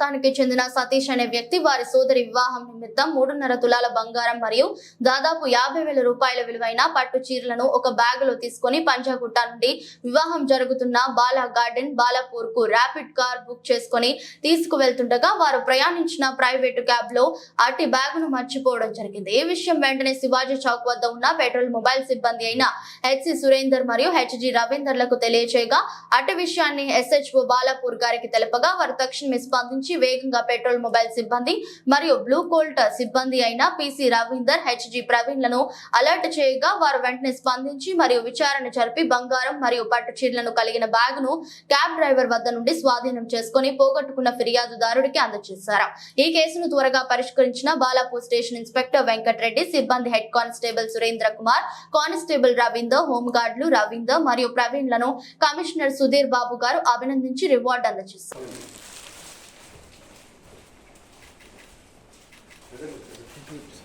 ప్రాంతానికి చెందిన సతీష్ అనే వ్యక్తి వారి సోదరి వివాహం నిమిత్తం మూడున్నర తులాల బంగారం మరియు దాదాపు యాభై వేల రూపాయల విలువైన పట్టు చీరలను ఒక బ్యాగ్లో తీసుకొని పంజాగుట్ట నుండి వివాహం జరుగుతున్న బాలా గార్డెన్ బాలాపూర్కు ర్యాపిడ్ కార్ బుక్ చేసుకొని తీసుకువెళ్తుండగా వారు ప్రయాణించిన ప్రైవేటు క్యాబ్లో అట్టి బ్యాగును మర్చిపోవడం జరిగింది. ఈ విషయం వెంటనే శివాజీ చౌక్ వద్ద ఉన్న పెట్రోల్ మొబైల్ సిబ్బంది అయిన హెచ్సి సురేందర్ మరియు హెచ్జి రవీందర్లకు తెలియచేయగా అటు విషయాన్ని ఎస్హెచ్ఓ బాలాపూర్ గారికి తెలపగా వారు తక్షణమే స్పందించి వేగంగా పెట్రోల్ మొబైల్ సిబ్బంది మరియు బ్లూ కోల్ట్ సిబ్బంది అయిన పిసి రవీందర్ హెచ్జి ప్రవీణ్లను అలర్ట్ చేయగా వారు వెంటనే స్పందించి మరియు విచారణ జరిపి బంగారం మరియు పట్టు చీరలను కలిగిన బ్యాగును క్యాబ్ డ్రైవర్ వద్ద నుండి స్వాధీనం చేసుకుని పోగొట్టుకున్న ఫిర్యాదుదారుడికి అందజేశారు. ఈ కేసును త్వరగా పరిష్కరించిన బాలాపూర్ స్టేషన్ ఇన్స్పెక్టర్ వెంకటరెడ్డి సిబ్బంది head constable Surendra Kumar constable Ravinder హోంగార్డులు Ravinder మరియు ప్రవీణ్లను కమిషనర్ సుధీర్ బాబు గారు అభినందించి రివార్డు అందజేశారు. two groups.